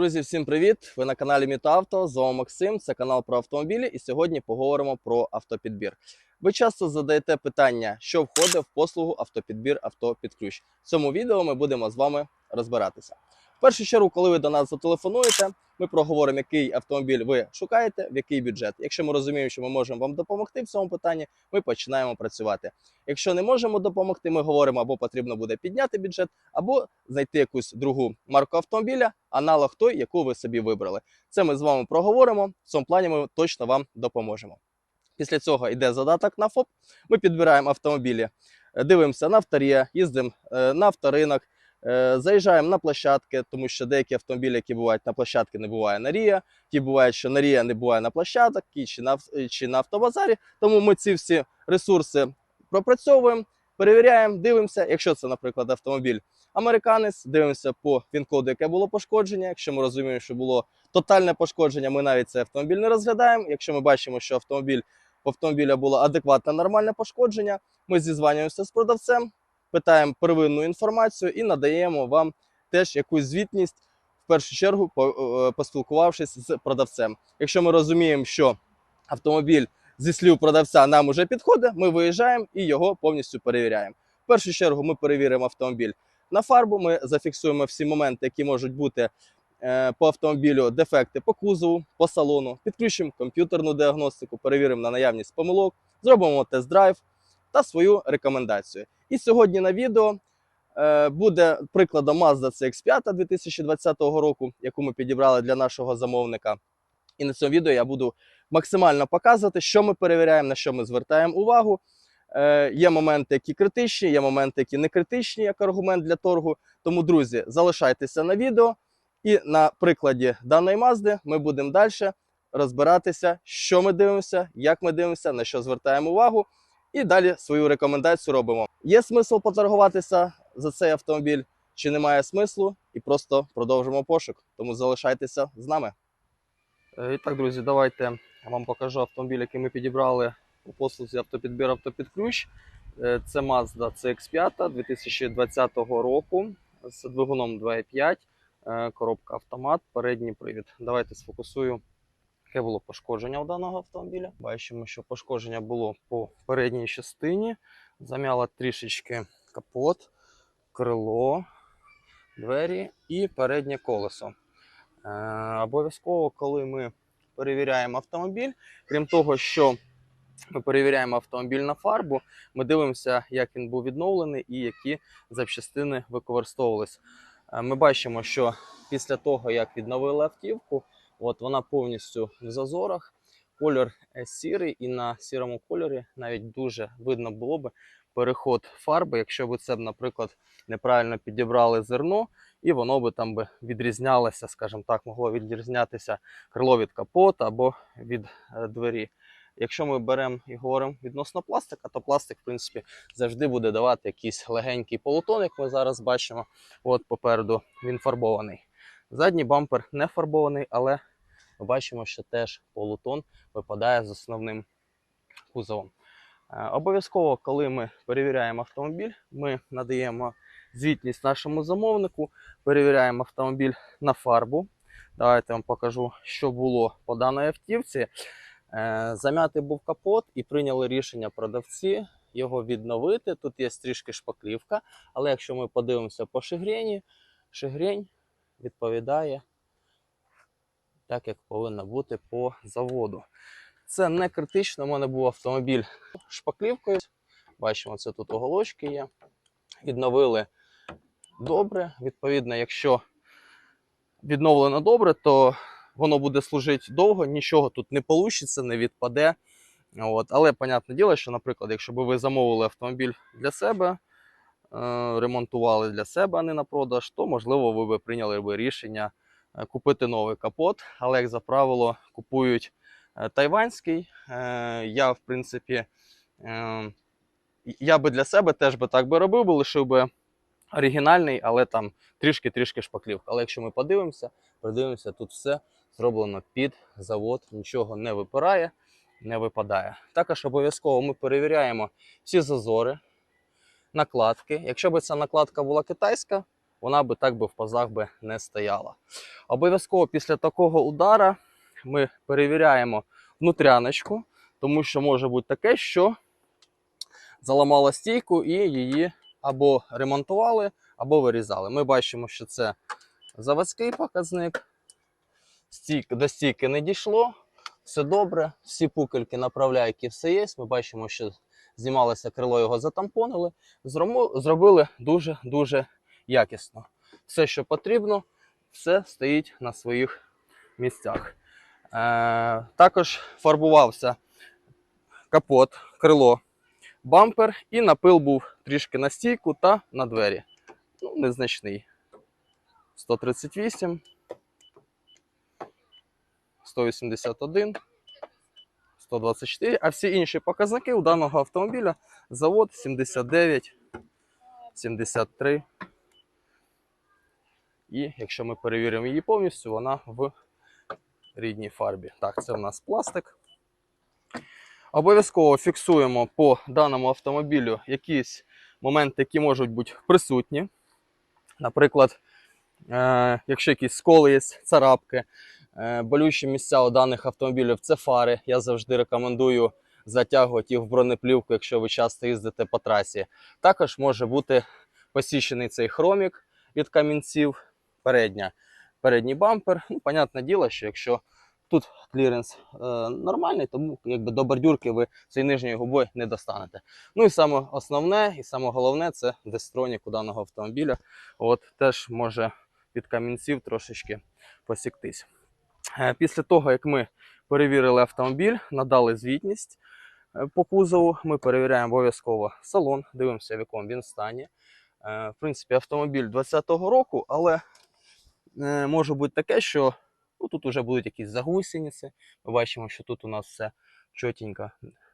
Друзі, всім привіт! Ви на каналі Мітавто, Зоо Максим. Це канал про автомобілі, і сьогодні поговоримо про автопідбір. Ви часто задаєте питання, що входить в послугу автопідбір авто під ключ. В цьому відео ми будемо з вами розбиратися. В першу чергу, коли ви до нас зателефонуєте, ми проговоримо, який автомобіль ви шукаєте, в який бюджет. Якщо ми розуміємо, що ми можемо вам допомогти в цьому питанні, ми починаємо працювати. Якщо не можемо допомогти, ми говоримо або потрібно буде підняти бюджет, або знайти якусь другу марку автомобіля, аналог той, яку ви собі вибрали. Це ми з вами проговоримо. В цьому плані ми точно вам допоможемо. Після цього йде задаток на ФОП. Ми підбираємо автомобілі, дивимося на авторія, їздимо е, на авторинок, заїжджаємо на площадки, тому що деякі автомобілі, які бувають на площадки, не буває на Рія. Ті бувають, що на Рія не буває на площадок, чи на, чи на автобазарі. Тому ми ці всі ресурси пропрацьовуємо, перевіряємо, дивимося. Якщо це, наприклад, автомобіль американець, дивимося по він-коду, яке було пошкодження. Якщо ми розуміємо, що було тотальне пошкодження, ми навіть цей автомобіль не розглядаємо. Якщо ми бачимо, що автомобіль по автомобіля було адекватне нормальне пошкодження, ми зізванюємося з продавцем, питаємо первинну інформацію і надаємо вам теж якусь звітність. В першу чергу, е, поспілкувавшись з продавцем. Якщо ми розуміємо, що автомобіль зі слів продавця нам уже підходить, ми виїжджаємо і його повністю перевіряємо. В першу чергу ми перевіримо автомобіль на фарбу. Ми зафіксуємо всі моменти, які можуть бути е, по автомобілю, дефекти по кузову, по салону, підключимо комп'ютерну діагностику, перевіримо на наявність помилок, зробимо тест-драйв та свою рекомендацію. І сьогодні на відео е, буде прикладом Mazda CX-5 2020 року, яку ми підібрали для нашого замовника. І на цьому відео я буду максимально показувати, що ми перевіряємо, на що ми звертаємо увагу. Е, є моменти, які критичні, є моменти, які не критичні, як аргумент для торгу. Тому, друзі, залишайтеся на відео. І на прикладі даної Мазди ми будемо далі розбиратися, що ми дивимося, як ми дивимося, на що звертаємо увагу. І далі свою рекомендацію робимо. Є смисл поторгуватися за цей автомобіль, чи немає смислу, і просто продовжимо пошук. Тому залишайтеся з нами. Е, І так, друзі, давайте я вам покажу автомобіль, який ми підібрали у послузі автопідбір автопідключ. Е, Це Mazda CX5 2020 року з двигуном 2.5, е, коробка автомат, передній привід. Давайте сфокусую, яке було пошкодження у даного автомобіля. Бачимо, що пошкодження було по передній частині. Замяло трішечки капот, крило, двері і переднє колесо. Е, Обов'язково, коли ми перевіряємо автомобіль, крім того, що ми перевіряємо автомобіль на фарбу, ми дивимося, як він був відновлений і які запчастини використовувались. Е, Ми бачимо, що після того, як відновили автівку, от вона повністю в зазорах, кольор е, сірий, і на сірому кольорі навіть дуже видно було би переход фарби, якщо б це, б, наприклад, неправильно підібрали зерно, і воно би там би відрізнялося, скажімо так, могло відрізнятися крило від капота або від е, двері. Якщо ми беремо і говоримо відносно пластика, то пластик, в принципі, завжди буде давати якийсь легенький полутон, як ми зараз бачимо. От попереду він фарбований. Задній бампер не фарбований, але ми бачимо, що теж полутон випадає з основним кузовом. Е, Обов'язково, коли ми перевіряємо автомобіль, ми надаємо звітність нашому замовнику, перевіряємо автомобіль на фарбу. Давайте вам покажу, що було по даній автівці. Е, Зам'ятий був капот і прийняли рішення продавці його відновити. Тут є трішки шпаклівка, але якщо ми подивимося по шигрені, шигрень відповідає так, як повинно бути по заводу. Це не критично. У мене був автомобіль шпаклівкою. Бачимо, це тут оголочки є. Відновили добре. Відповідно, якщо відновлено добре, то воно буде служити довго, нічого тут не вийде, не відпаде. От. Але, понятне діло, що, наприклад, якщо б ви замовили автомобіль для себе, е, ремонтували для себе, а не на продаж, то можливо ви б прийняли рішення купити новий капот. Але, як за правило, купують е, тайванський. Е, Я, в принципі, е, я би для себе теж би так би робив, би лишив би оригінальний, але там трішки-трішки шпаклівка. Але якщо ми подивимося, подивимося, тут все зроблено під завод, нічого не випирає, не випадає. Також обов'язково ми перевіряємо всі зазори, накладки. Якщо б ця накладка була китайська, вона би так би в пазах би не стояла. Обов'язково після такого удара ми перевіряємо внутряночку, тому що може бути таке, що заламала стійку і її або ремонтували, або вирізали. Ми бачимо, що це заводський показник. Стійк, до стійки не дійшло, все добре, всі пукельки направляйки, все є. Ми бачимо, що знімалося крило, його затампонили. Зробили дуже-дуже якісно. Все, що потрібно, все стоїть на своїх місцях. Е, також фарбувався капот, крило, бампер і напил був трішки на стійку та на двері. Ну, незначний. 138, 181, 124, а всі інші показники у даного автомобіля завод 79, 73. І якщо ми перевіримо її повністю, вона в рідній фарбі. Так, це у нас пластик. Обов'язково фіксуємо по даному автомобілю якісь моменти, які можуть бути присутні. Наприклад, е, якщо якісь сколи є, царапки, е, болючі місця у даних автомобілів це фари. Я завжди рекомендую затягувати їх в бронеплівку, якщо ви часто їздите по трасі. Також може бути посічений цей хромік від камінців, передня, передній бампер. Ну, понятне діло, що якщо тут кліренс е, нормальний, тому якби до бордюрки ви цією нижньою губою не достанете. Ну і саме основне, і саме головне це дестронік у даного автомобіля. От теж може від камінців трошечки посіктись. Е, Після того, як ми перевірили автомобіль, надали звітність е, по кузову, ми перевіряємо обов'язково салон, дивимося, в якому він стані. Е, В принципі, автомобіль 2020 року, але може бути таке, що ну, тут вже будуть якісь загусениці. Ми бачимо, що тут у нас все чотенько,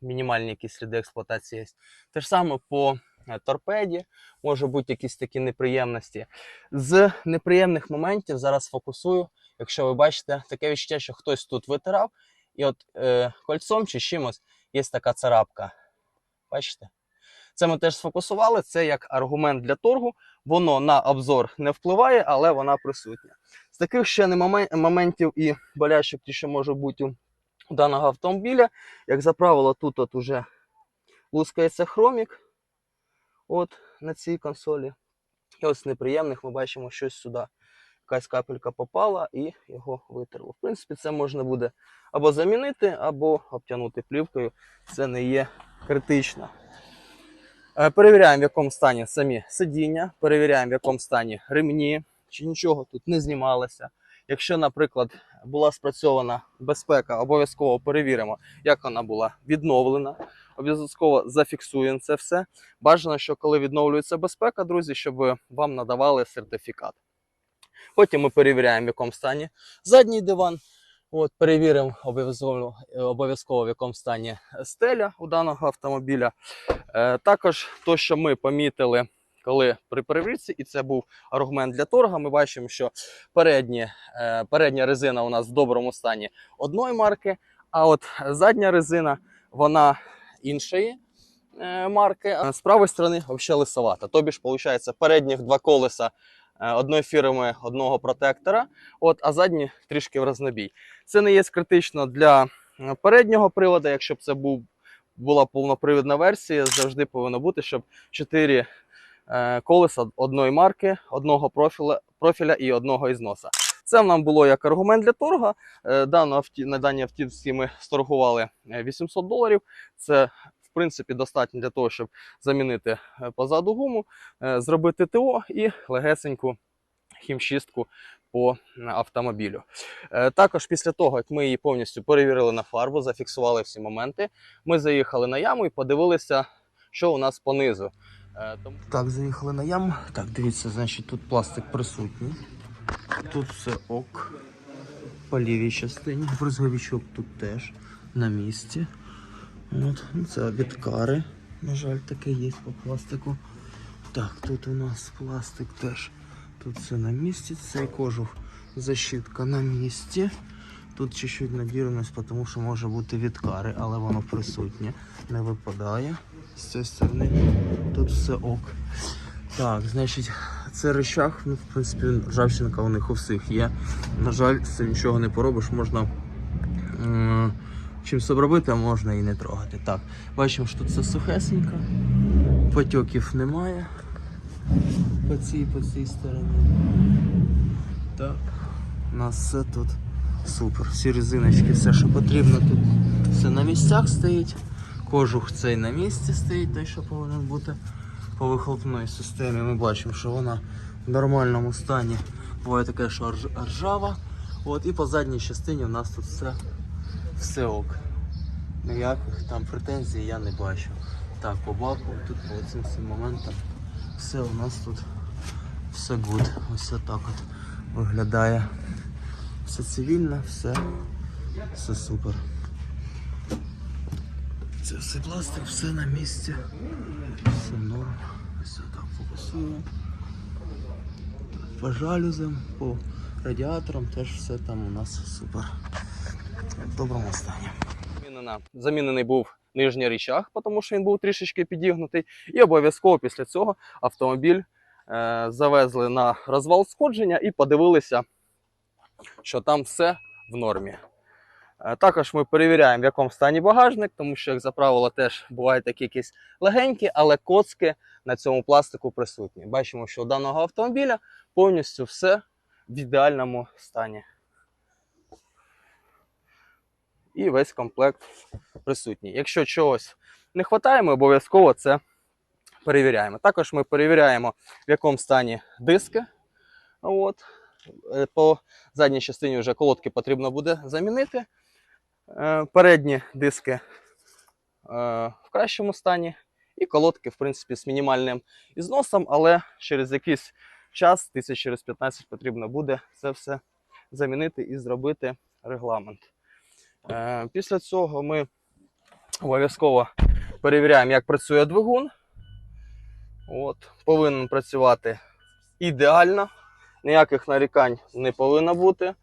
мінімальні якісь сліди експлуатації є. Те ж саме по е, торпеді, може бути якісь такі неприємності. З неприємних моментів зараз фокусую. Якщо ви бачите, таке відчуття, що хтось тут витирав, і от е, кольцом чи чимось є така царапка. Бачите? Це ми теж сфокусували. Це як аргумент для торгу. Воно на обзор не впливає, але вона присутня. З таких ще не моментів і болячок, ті, що може бути у даного автомобіля, як за правило, тут от уже лускається хромік от на цій консолі. І ось з неприємних ми бачимо щось сюди. Якась капелька попала і його витерло. В принципі, це можна буде або замінити, або обтягнути плівкою. Це не є критично. Е, Перевіряємо, в якому стані самі сидіння, перевіряємо, в якому стані ремні, чи нічого тут не знімалося. Якщо, наприклад, була спрацьована безпека, обов'язково перевіримо, як вона була відновлена. Обов'язково зафіксуємо це все. Бажано, що коли відновлюється безпека, друзі, щоб вам надавали сертифікат. Потім ми перевіряємо, в якому стані задній диван. От, перевіримо обов'язково, обов'язково в якому стані стеля у даного автомобіля. Е, також то, що ми помітили, коли при перевірці, і це був аргумент для торга, ми бачимо, що передні, е, передня резина у нас в доброму стані одної марки, а от задня резина вона іншої е, марки. З правої сторони взагалі лисовата. Тобі ж, виходить, передніх два колеса одної фірми, одного протектора, от, а задні трішки в рознобій. Це не є критично для е, переднього приводу, якщо б це був була повнопривідна версія, завжди повинно бути, щоб 4 е, колеса одної марки, одного профіля, профіля і одного ізноса. Це нам було як аргумент для торга. Е, дану авті, на даній автівці ми сторгували е, 800 доларів. Це в принципі достатньо для того, щоб замінити е, позаду гуму, е, зробити ТО і легесеньку хімчистку по автомобілю. Е, Також після того, як ми її повністю перевірили на фарбу, зафіксували всі моменти, ми заїхали на яму і подивилися, що у нас понизу. Так, заїхали на яму. Так, дивіться, значить тут пластик присутній. Тут все ок. По лівій частині. Брузговичок тут теж на місці. От, це від. На жаль, таке є по пластику. Так, тут у нас пластик теж. Тут все на місці. Цей кожух защитка на місці. Тут чуть-чуть надірваність, тому що може бути від кари, але воно присутнє, не випадає. З цієї сторони тут все ок. Так, значить, це речах, ну, в принципі, ржавчинка у них у всіх є. На жаль, з цим нічого не поробиш, можна чимось обробити, а можна і не трогати. Так, бачимо, що тут все сухесенько, потьоків немає по цій, по цій стороні. Так, у нас все тут супер. Всі резиночки, все, що потрібно, тут все на місцях стоїть. Кожух цей на місці стоїть, той, що повинен бути по вихлопної системі. Ми бачимо, що вона в нормальному стані. Буває таке, що ржава. От, і по задній частині у нас тут все, все ок. Ніяких там претензій я не бачу. Так, по баку, тут по цим всім моментам все у нас тут все гуд. Ось так от виглядає. Все цивільно, все, все супер. Це все пластик, все на місці. Все норм. Все так фокусуємо. По жалюзам, по радіаторам теж все там у нас супер. В доброму стані. Замінений був нижній рычаг, тому що він був трішечки підігнутий. І обов'язково після цього автомобіль е, завезли на розвал сходження і подивилися, що там все в нормі. Е, Також ми перевіряємо, в якому стані багажник, тому що, як за правило, теж бувають такі якісь легенькі, але коцки на цьому пластику присутні. Бачимо, що у даного автомобіля повністю все в ідеальному стані. І весь комплект присутній. Якщо чогось не вистачає, ми обов'язково це перевіряємо. Також ми перевіряємо, в якому стані диски. От. Е, По задній частині вже колодки потрібно буде замінити. Е, Передні диски е, в кращому стані. І колодки, в принципі, з мінімальним ізносом, але через якийсь час, тисяч через 15, потрібно буде це все замінити і зробити регламент. Е, Після цього ми обов'язково перевіряємо, як працює двигун. От, повинен працювати ідеально, ніяких нарікань не повинно бути,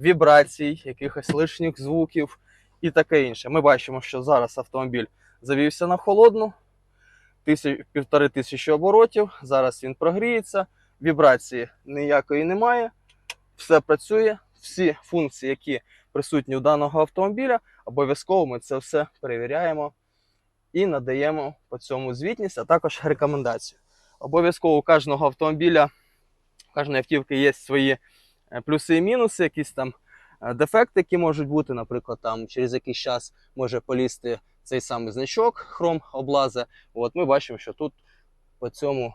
вібрацій, якихось лишніх звуків і таке інше. Ми бачимо, що зараз автомобіль завівся на холодну, тисяч, півтори тисячі оборотів. Зараз він прогріється, вібрації ніякої немає, все працює, всі функції, які присутні у даного автомобіля, обов'язково ми це все перевіряємо і надаємо по цьому звітність, а також рекомендацію. Обов'язково у кожного автомобіля, у кожної автівки є свої е, плюси і мінуси, якісь там е, дефекти, які можуть бути. Наприклад, там через якийсь час може полізти цей самий значок хром облази. От ми бачимо, що тут по цьому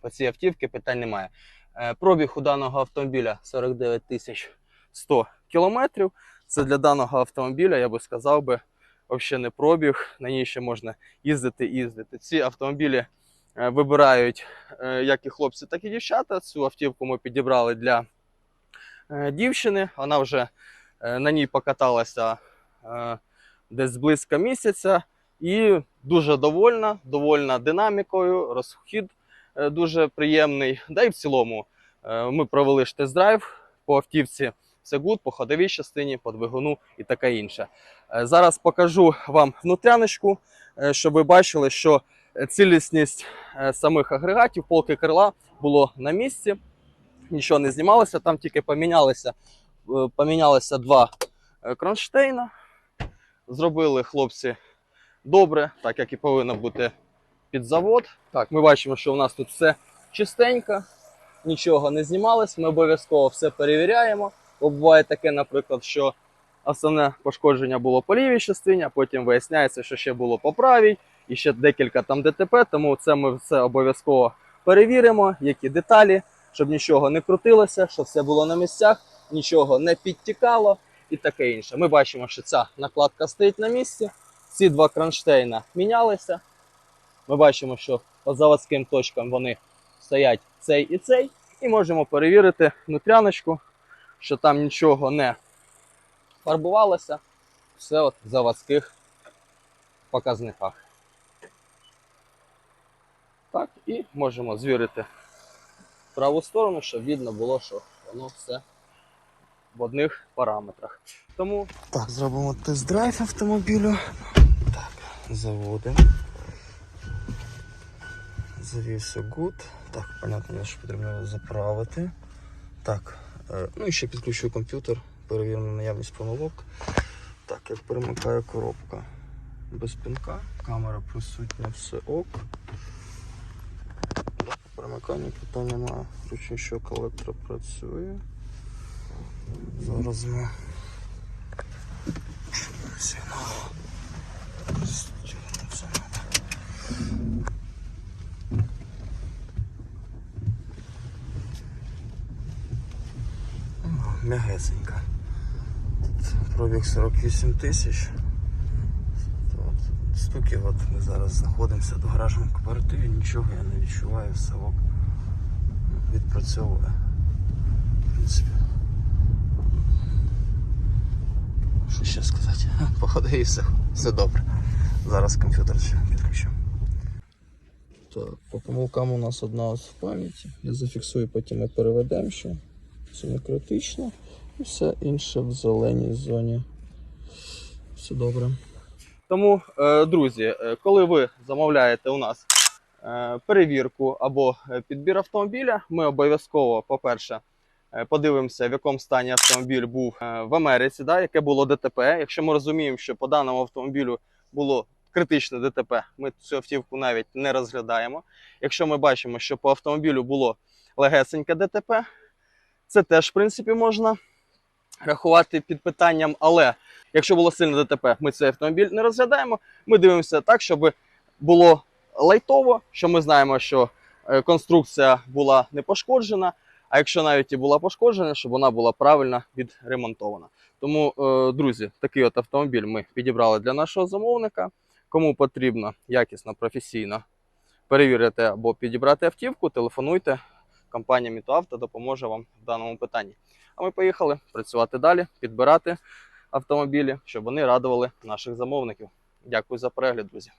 по цій автівці питань немає. Е, Пробіг у даного автомобіля 49 тисяч 100 кілометрів. Це для даного автомобіля, я би сказав би, взагалі не пробіг. На ній ще можна їздити їздити. Ці автомобілі е, вибирають е, як і хлопці, так і дівчата. Цю автівку ми підібрали для е, дівчини. Вона вже на ній покаталася десь близько місяця і дуже довольна, довольна динамікою, розхід дуже приємний. Да і в цілому ми провели ж тест-драйв по автівці. Все гуд по ходовій частині, по двигуну і таке інше. Е, Зараз покажу вам внутряночку, е, щоб ви бачили, що цілісність е, самих агрегатів, полки крила було на місці, нічого не знімалося, там тільки помінялися, помінялися два кронштейна. Зробили хлопці добре, так як і повинно бути під завод. Так, ми бачимо, що у нас тут все чистенько, нічого не знімалось. Ми обов'язково все перевіряємо. Бо буває таке, наприклад, що основне пошкодження було по лівій частині, а потім виясняється, що ще було по правій, і ще декілька там ДТП. Тому це ми все обов'язково перевіримо, які деталі, щоб нічого не крутилося, щоб все було на місцях, нічого не підтікало і таке інше. Ми бачимо, що ця накладка стоїть на місці. Ці два кронштейна мінялися. Ми бачимо, що по заводським точкам вони стоять цей і цей, і можемо перевірити внутряночку, що там нічого не фарбувалося. Все от в заводських показниках. Так, і можемо звірити праву сторону, щоб видно було, що воно все в одних параметрах. Тому Так, зробимо тест-драйв автомобілю. Так, заводимо. Завівся гуд. Так, понятно, що потрібно заправити. Так, ну і ще підключую комп'ютер, перевіримо наявність помилок. Так, як перемикає коробка без пінка, камера присутня, все ок. Перемиканню питань немає. Ручничок електро працює. Зараз ми. Сигнал. М'ягесенька. Пробіг 48 тисяч. Стуки, от ми зараз знаходимося до гаражної кооперативі, нічого я не відчуваю, все ок. Відпрацьовує. В принципі. Що ще сказати? Походу і все. Все добре. Зараз комп'ютер ще підключу. Так, по помилкам у нас одна ось в пам'яті. Я зафіксую, потім ми переведемо, що це не критично. І все інше в зеленій зоні. Все добре. Тому, е, друзі, е, коли ви замовляєте у нас е, перевірку або підбір автомобіля, ми обов'язково, по-перше, подивимося, в якому стані автомобіль був в Америці, да, яке було ДТП. Якщо ми розуміємо, що по даному автомобілю було критичне ДТП, ми цю автівку навіть не розглядаємо. Якщо ми бачимо, що по автомобілю було легесеньке ДТП, це теж, в принципі, можна рахувати під питанням, але Якщо було сильне ДТП, ми цей автомобіль не розглядаємо. Ми дивимося так, щоб було лайтово, що ми знаємо, що е, конструкція була не пошкоджена. А якщо навіть і була пошкоджена, щоб вона була правильно відремонтована. Тому, е, друзі, такий от автомобіль ми підібрали для нашого замовника. Кому потрібно якісно, професійно перевірити або підібрати автівку, телефонуйте. Компанія Мітоавто допоможе вам в даному питанні. А ми поїхали працювати далі, підбирати автомобілі, щоб вони радували наших замовників. Дякую за перегляд, друзі.